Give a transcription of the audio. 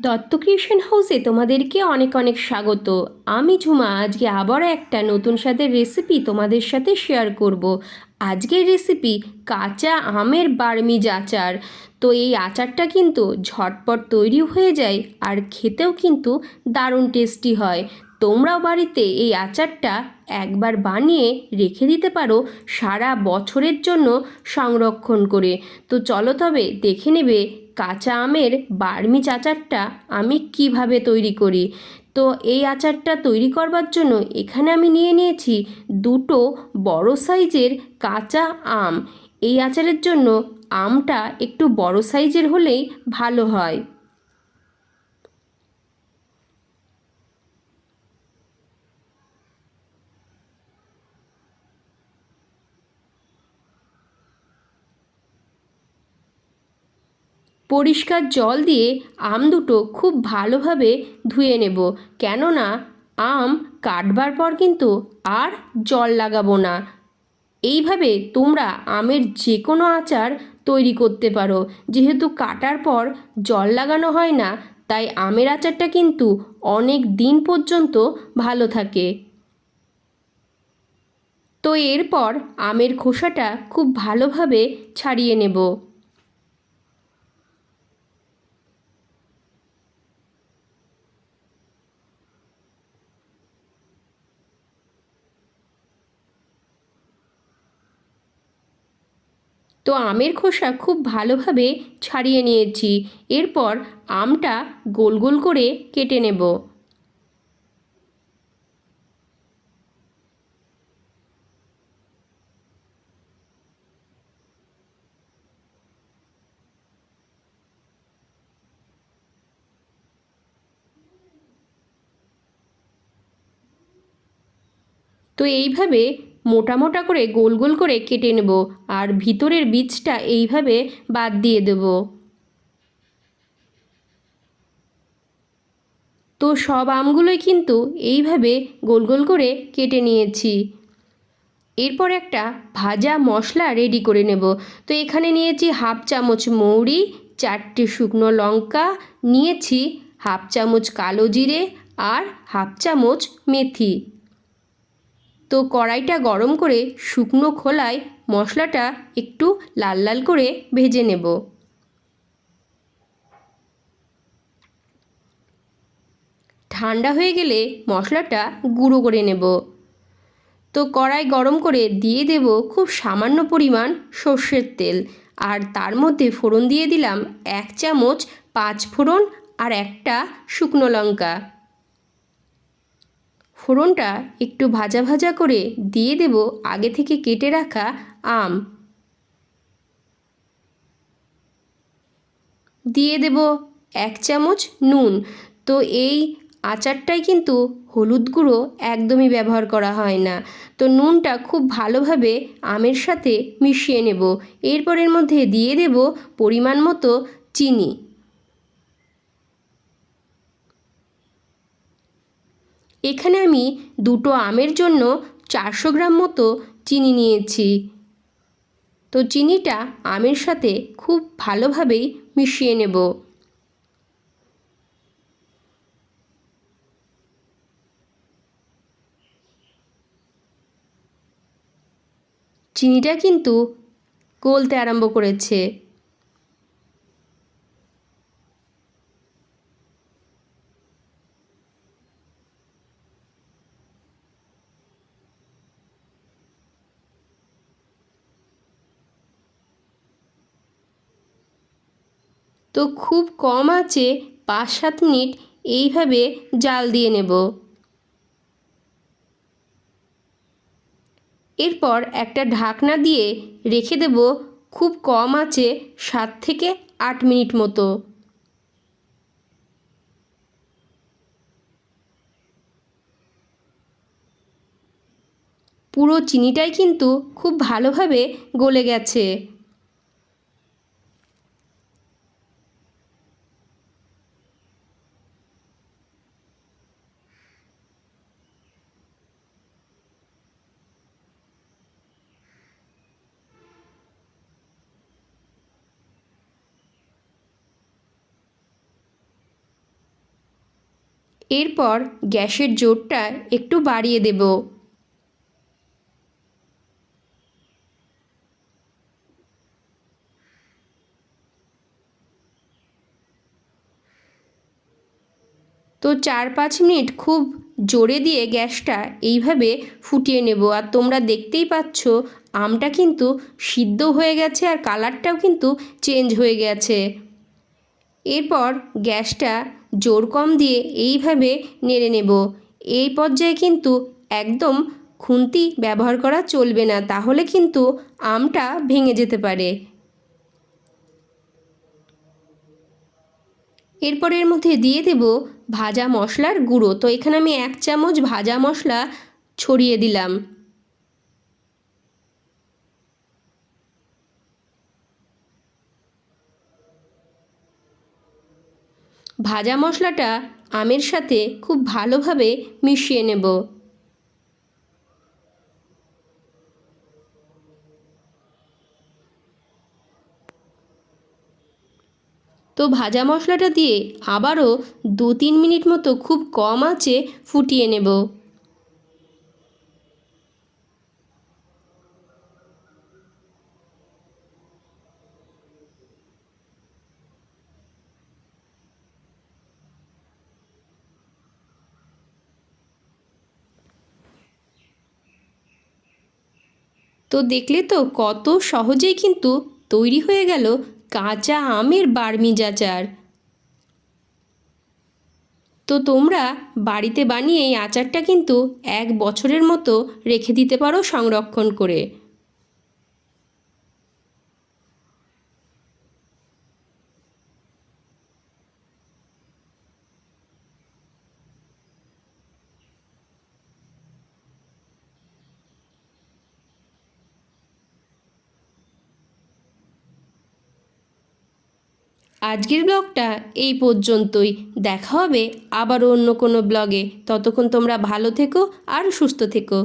Dutta creation হাউসে তোমাদেরকে অনেক অনেক স্বাগত। আমি ঝুমা, আজকে আবারও একটা নতুন স্বাদের রেসিপি তোমাদের সাথে শেয়ার করব। আজকের রেসিপি কাঁচা আমের বার্মিজ আচার। তো এই আচারটা কিন্তু ঝটপট তৈরি হয়ে যায় আর খেতেও কিন্তু দারুণ টেস্টি হয়। তোমরাও বাড়িতে এই আচারটা একবার বানিয়ে রেখে দিতে পারো সারা বছরের জন্য সংরক্ষণ করে। তো চলো তবে দেখে নেবে কাঁচা আমের বার্মিজ আচারটা আমি কীভাবে তৈরি করি? তো এই আচারটা তৈরি করবার জন্য এখানে আমি নিয়ে নিয়েছি দুটো বড় সাইজের কাঁচা আম। এই আচারের জন্য আমটা একটু বড় সাইজের হলেই ভালো হয়। পরিষ্কার জল দিয়ে আম দুটো খুব ভালোভাবে ধুয়ে নেব। কেননা আম কাটবার পর কিন্তু আর জল লাগাবো না। এইভাবে তোমরা আমের যে কোনো আচার তৈরি করতে পারো। যেহেতু কাটার পর জল লাগানো হয় না, তাই আমের আচারটা কিন্তু অনেক দিন পর্যন্ত ভালো থাকে। তো এরপর আমের খোসাটা খুব ভালোভাবে ছাড়িয়ে নেব। তো আমের খোসা খুব ভালোভাবে ছাড়িয়ে নিয়েছি। এরপর আমটা গোল গোল করে কেটে নেব। তো এইভাবে মোটা মোটা করে গোল গোল করে কেটে নেব আর ভিতরের বীজটা এইভাবে বাদ দিয়ে দেব। তো সব আমগুলোই কিন্তু এইভাবে গোল গোল করে কেটে নিয়েছি। এরপর একটা ভাজা মশলা রেডি করে নেব। তো এখানে নিয়েছি হাফ চামচ মৌরি, চারটে শুকনো লঙ্কা, নিয়েছি হাফ চামচ কালো জিরে আর হাফ চামচ মেথি। তো কড়াইটা গরম করে শুকনো খোলায় মশলাটা একটু লাল লাল করে ভেজে নেব। ঠান্ডা হয়ে গেলে মশলাটা গুঁড়ো করে নেব। তো কড়াই গরম করে দিয়ে দেব খুব সামান্য পরিমাণ সর্ষের তেল। আর তার মধ্যে ফোড়ন দিয়ে দিলাম এক চামচ পাঁচ ফোড়ন আর একটা শুকনো লঙ্কা। ফোড়নটা একটু ভাজা ভাজা করে দিয়ে দেব আগে থেকে কেটে রাখা আম। দিয়ে দেব এক চামচ নুন। তো এই আচারটায় কিন্তু হলুদ গুঁড়ো একদমই ব্যবহার করা হয় না। তো নুনটা খুব ভালোভাবে আমের সাথে মিশিয়ে নেব। এরপর এর মধ্যে দিয়ে দেব পরিমাণ মতো চিনি। এখানে আমি দুটো আমের জন্য চারশো গ্রাম মতো চিনি নিয়েছি। তো চিনিটা আমের সাথে খুব ভালোভাবেই মিশিয়ে নেব। চিনিটা কিন্তু গলতে আরম্ভ করেছে। তো খুব কম আছে পাঁচ সাত মিনিট এইভাবে জাল দিয়ে নেব। এরপর একটা ঢাকনা দিয়ে রেখে দেব, খুব কম আছে, সাত থেকে আট মিনিট মতো। পুরো চিনিটাই কিন্তু খুব ভালোভাবে গলে গেছে। এরপর গ্যাসের জোরটা একটু বাড়িয়ে দেব। তো চার পাঁচ মিনিট খুব জোরে দিয়ে গ্যাসটা এইভাবে ফুটিয়ে নেব। আর তোমরা দেখতেই পাচ্ছ, আমটা কিন্তু সিদ্ধ হয়ে গেছে আর কালারটাও কিন্তু চেঞ্জ হয়ে গেছে। এরপর গ্যাসটা জোর কম দিয়ে এইভাবে নেড়ে নেব। এই পর্যায়ে কিন্তু একদম খুন্তি ব্যবহার করা চলবে না, তাহলে কিন্তু আমটা ভেঙে যেতে পারে। এরপর এর মধ্যে দিয়ে দেব ভাজা মশলার গুঁড়ো। তো এখানে আমি এক চামচ ভাজা মশলা ছড়িয়ে দিলাম। ভাজা মশলাটা আমের সাথে খুব ভালোভাবে মিশিয়ে নেব। তো ভাজা মশলাটা দিয়ে আবারও দু তিন মিনিট মতো খুব কম আঁচে ফুটিয়ে নেব। তো দেখলে তো কত সহজেই কিন্তু তৈরি হয়ে গেল কাঁচা আমের বার্মিজ আচার তো তোমরা বাড়িতে বানিয়ে এই আচারটা কিন্তু এক বছরের মতো রেখে দিতে পারো সংরক্ষণ করে। আজকের ব্লগটা এই পর্যন্তই। দেখা হবে আবারও অন্য কোনো ব্লগে। ততক্ষণ তোমরা ভালো থেকো আর সুস্থ থেকো।